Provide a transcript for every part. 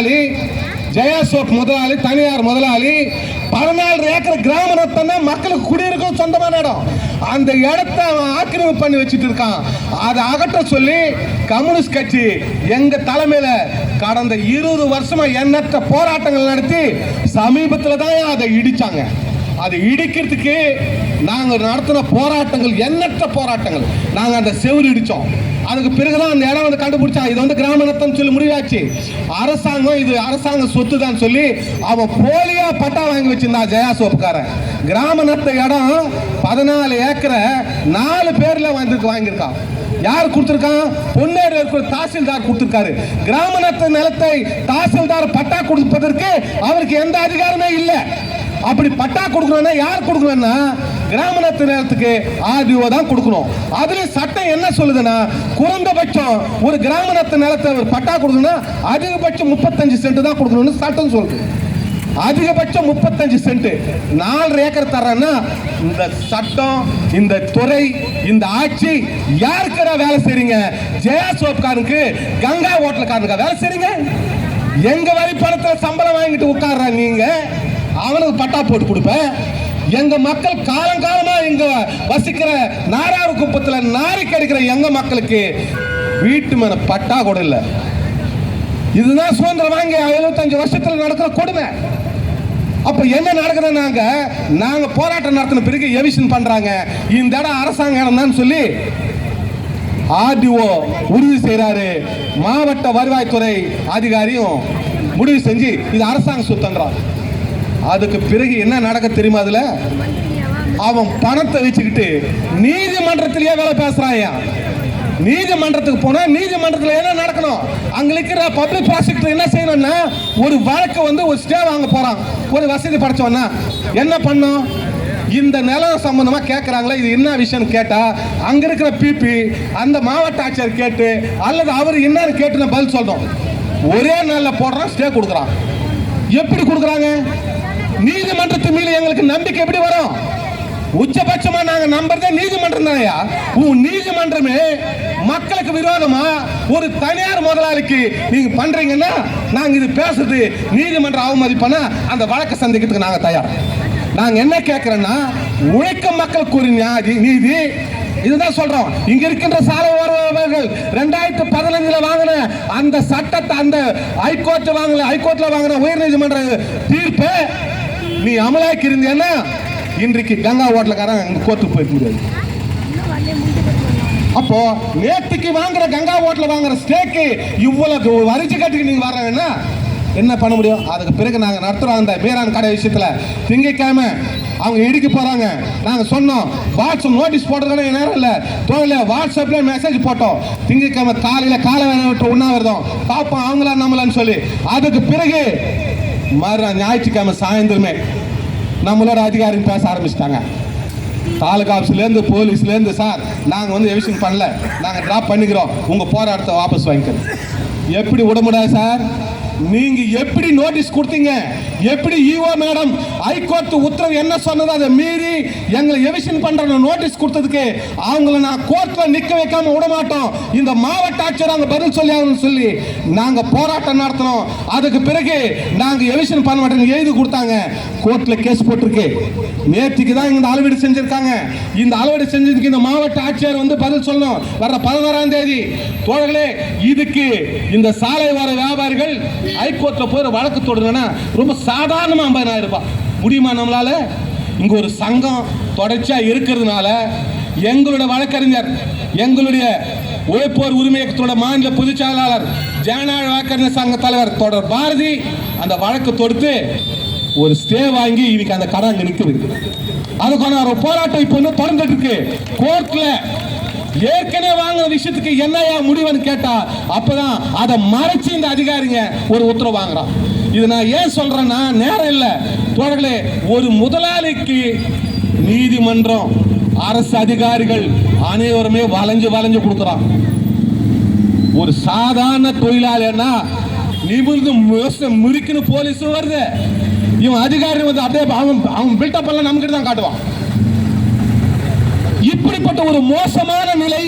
முதலாளி ஜெயா சோப் முதலாளி தனியார் முதலாளி பதினாலு ஏக்கர் கிராம மக்களுக்கு குடியிருக்கும் சொந்தமான இடம். அந்த இடத்த அவன் ஆக்கிரமிப்பு பண்ணி வச்சுட்டு இருக்கான். அதை அகற்ற சொல்லி கம்யூனிஸ்ட் கட்சி எங்க தலைமையில கடந்த இருபது வருஷமா எண்ணற்ற போராட்டங்கள் நடத்தி சமீபத்தில் தான் அதை இடிச்சாங்க. அதை இடிக்கிறதுக்கு நாங்கள் நடத்தின போராட்டங்கள் எண்ணற்ற போராட்டங்கள். நாங்கள் அந்த செவுரு இடித்தோம் அதுக்கு பிறகுதான் அந்த இடம் வந்து கண்டுபிடிச்சான் இது வந்து கிராம நத்தம் சொல்லி முடிவாச்சு. அரசாங்கம் இது அரசாங்க சொத்து தான் சொல்லி அவன் போலியா பட்டா வாங்கி வச்சிருந்தான் ஜெயா சோப்புக்காரன். கிராம நத்த இடம் பதினாலு ஏக்கரை நாலு பேர்ல வந்து வாங்கியிருக்கான். யார் கொடுத்துருக்கான்? பொன்னேரி இருக்கிற தாசில்தார் கொடுத்துருக்காரு. கிராம நிலத்தை தாசில்தார் பட்டா கொடுப்பதற்கு அவருக்கு எந்த அதிகாரமே இல்லை. அப்படி பட்டா கொடுக்கணும்னா யார் கொடுக்கணும்னா கிராம நேரத்துக்கு ஆர்டிஓ தான் கொடுக்கணும். அதுல சட்டம் என்ன சொல்லுதுன்னா குறைந்தபட்சம் ஒரு கிராம நிலத்தை ஒரு பட்டா கொடுக்கணும்னா அதிகபட்சம் முப்பத்தஞ்சு சென்ட் தான் கொடுக்கணும்னு சட்டம் சொல்லுது. அதிகபட்சம் முப்பத்தஞ்சு சென்ட் நாலு ஏக்கர் தர்றேன்னா இந்த சட்டம் இந்த துறை இந்த ஆட்சி யாருக்குடா வேலை செய்றீங்க? ஜெயா சோப்காருக்கு கங்கா ஹோட்டலுக்காரனுக்கா வேலை செய்றீங்க? எங்க வரி பணத்துல சம்பளம் வாங்கிட்டு உட்கார்ற நீங்க? அவனுக்கு பட்டா போட்டு கொடுப்பேன் எங்க மக்கள் காலங்காலமா இங்க வசிக்கிற நாராறு குப்பத்துல நாரி கிடைக்கிற எங்க மக்களுக்கு வீட்டு மேல பட்டா கூட இல்ல. இதுதான் சுதந்திரம். வாங்கி எழுபத்தஞ்சு வருஷத்துல நடக்கிற கொடுமை. அப்ப என்ன நடக்குது நாங்க நாங்க போராட்டம் நடத்தின பிறகு எவிஷன் பண்றாங்க. இந்த இடம் அரசாங்க இடம் தான் சொல்லி ஆர்டிஓ உறுதி செய்கிறாரு மாவட்ட வருவாய்த்துறை அதிகாரியும் முடிவு செஞ்சு இது அரசாங்க சுத்தன்றான் அதுக்கு பிறகு என்ன நடக்க தெரியுமா அதுல? அவன் பணத்தை வச்சுக்கிட்டு நீதிமன்றத்திலேயே வேலை பேசுறாயா நீதிமன்றத்துக்கு போனா நீதிமன்றத்தில் என்ன நடக்கணும்? அங்க இருக்கிற பப்ளிக் ப்ராசிக்யூட்டர் என்ன செய்யணும்னா ஒரு வழக்கு வந்து ஒரு ஸ்டே வாங்க போறான். ஒரு வசதி படைச்சவனா. என்ன பண்ணும்? இந்த நிலம் சம்பந்தமா கேட்கறாங்களா இது என்ன விஷயம் கேட்டா அங்க இருக்கிற பிபி அந்த மாவட்ட ஆட்சியர் கேட்டு அல்லது அவர் என்னன்னு கேட்டு நான் பதில் சொல்றோம் ஒரே நாளில் போடுறான் ஸ்டே கொடுக்குறான். எப்படி கொடுக்குறாங்க? நீதிமன்றத்து மீது எங்களுக்கு நம்பிக்கை எப்படி வரும்? உச்சபட்சமா நாங்க நம்புறதே நீதிமன்றம் தானயா? உன் நீதிமன்றமே மக்களுக்கு விரோதமா ஒரு தனியார் முதலாளிக்கு நீங்க பண்றீங்கன்னா நாங்க இது பேசுறது நீதிமன்ற அவமதிப்பனா? அந்த வழக்கை சந்திக்கிறதுக்கு நாங்க தயார். நாங்க என்ன கேட்கிறோம்னா உழைக்கும் மக்களுக்கு ஒரு நியாதி நீதி. இதுதான் சொல்றோம். இங்க இருக்கின்ற சாலை ஓரவர்கள் ரெண்டாயிரத்தி பதினஞ்சுல வாங்கின அந்த சட்டத்தை அந்த ஹைகோர்ட் வாங்கல ஹைகோர்ட்ல வாங்கின உயர் நீதிமன்ற தீர்ப்பை நீ அமலாக்கி இருந்தேன்னா இன்றைக்கு கங்கா ஹோட்டலுக்காரன் அங்க கோர்ட்டுக்கு போயிருக்க முடியாது அப்போ நேத்துக்கு வாங்குற கங்கா ஹோட்டல வாங்குற ஸ்டேக்கு இவ்வளவு வரிச்சு கட்டுக்கு நீங்க வர்றீங்கன்னா என்ன பண்ண முடியும்? அதுக்கு பிறகு நாங்க நடத்துறோம் அந்த மீரான் கடை விஷயத்துல. திங்கக்கிழமை அவங்க இடிக்க போறாங்க. நாங்க சொன்னோம் வாட்ஸ்அப் நோட்டீஸ் போடுறதுக்கான நேரம் இல்ல. தோழல வாட்ஸ்அப்ல மெசேஜ் போட்டோம். திங்கக்கிழமை காலையில காலை வேலை விட்டு உண்ணாவிரதம். பார்ப்போம் அவங்களா நம்மளான்னு சொல்லி. அதுக்கு பிறகு மறு ஞாயிற்றுக்கிழமை சாயந்தரமே நம்மளோட அதிகாரின்னு பேச ஆரம்பிச்சிட்டாங்க. தாலுகா ஆஃபீஸ்லேருந்து போலீஸ்லேருந்து சார் நாங்கள் வந்து எவிஷன் பண்ணல. நாங்கள் ட்ராப் பண்ணிக்கிறோம். உங்கள் போராட்டத்தை வாபஸ் வாங்கிக்கிறோம் எப்படி விட முடியாது சார்? நீங்க எப்படி நோட்டீஸ் கொடுத்தீங்க? எப்படி ஈஓ மேடம் ஹைகோர்ட் உத்தரவு என்ன சொன்னதோ அதை மீறி எங்களை எவிஷன் பண்ற நோட்டீஸ் கொடுத்ததுக்கு அவங்கள நான் கோர்ட்ல நிக்க வைக்காம விட மாட்டோம். இந்த மாவட்ட ஆட்சியர் அங்க பதில் சொல்லி ஆகணும்னு சொல்லி நாங்க போராட்டம் நடத்தினோம். அதுக்கு பிறகு நாங்க எவிஷன் பண்ண மாட்டோம் எழுதி கொடுத்தாங்க. கோர்ட்ல கேஸ் போட்டிருக்கு. நேற்றுக்கு தான் இந்த அளவீடு செஞ்சிருக்காங்க. இந்த அளவீடு செஞ்சதுக்கு இந்த மாவட்ட ஆட்சியர் வந்து பதில் சொல்லணும். வர்ற பதினோராம் தேதி. தோழர்களே இதுக்கு இந்த சாலை வர வியாபாரிகள் ஹைகோர்ட்டில் போய் ஒரு வழக்கு தொடங்கினா ரொம்ப சாதாரணமாக ஐம்பதாயிரம் ரூபாய் முடியுமா நம்மளால்? இங்கே ஒரு சங்கம் தொடர்ச்சியாக இருக்கிறதுனால எங்களோட வழக்கறிஞர் எங்களுடைய உழைப்போர் உரிமை இயக்கத்தோட மாநில பொதுச் செயலாளர் ஜனநாயக வழக்கறிஞர் சங்க தலைவர் தொடர் பாரதி அந்த வழக்கு தொடுத்து ஒரு ஸ்டே வாங்கி இன்னைக்கு அந்த கடை அங்க நிக்குது. அதுக்கான ஒரு போராட்டம் இப்போ இன்னும் தொடர்ந்துட்டு இருக்கு. கோர்ட்ல ஏற்கனவே வாங்கின விஷயத்துக்கு என்னையா முடிவுன்னு கேட்டா அப்பதான் அதை மறைச்சு இந்த அதிகாரிங்க ஒரு உத்தரவு வாங்குறான். இது நான் ஏன் சொல்றேன்னா நேரம் இல்லை. தோழர்களே ஒரு முதலாளிக்கு நீதிமன்றம் அரசு அதிகாரிகள் அனைவருமே வளைஞ்சு வளைஞ்சு கொடுக்குறான் ஒரு சாதாரண தொழிலாளின்னா நிமிர்ந்து யோசனை முறிக்குன்னு போலீஸும் வருது. இவன் அதிகாரி வந்து அப்படியே அவன் அவன் பில்டப் எல்லாம் நம்மகிட்ட தான் காட்டுவான். இப்படிப்பட்ட ஒரு மோசமான நிலை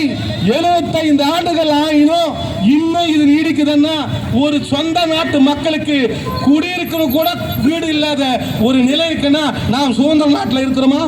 75 ஆண்டுகள் ஆயினும் இன்னும் இது நீடிக்குதுன்னா ஒரு சொந்த நாட்டு மக்களுக்கு குடியிருக்கணும் கூட வீடு இல்லாத ஒரு நிலை இருக்குன்னா நாம் சுதந்திர நாட்டில் இருக்கிறோமா?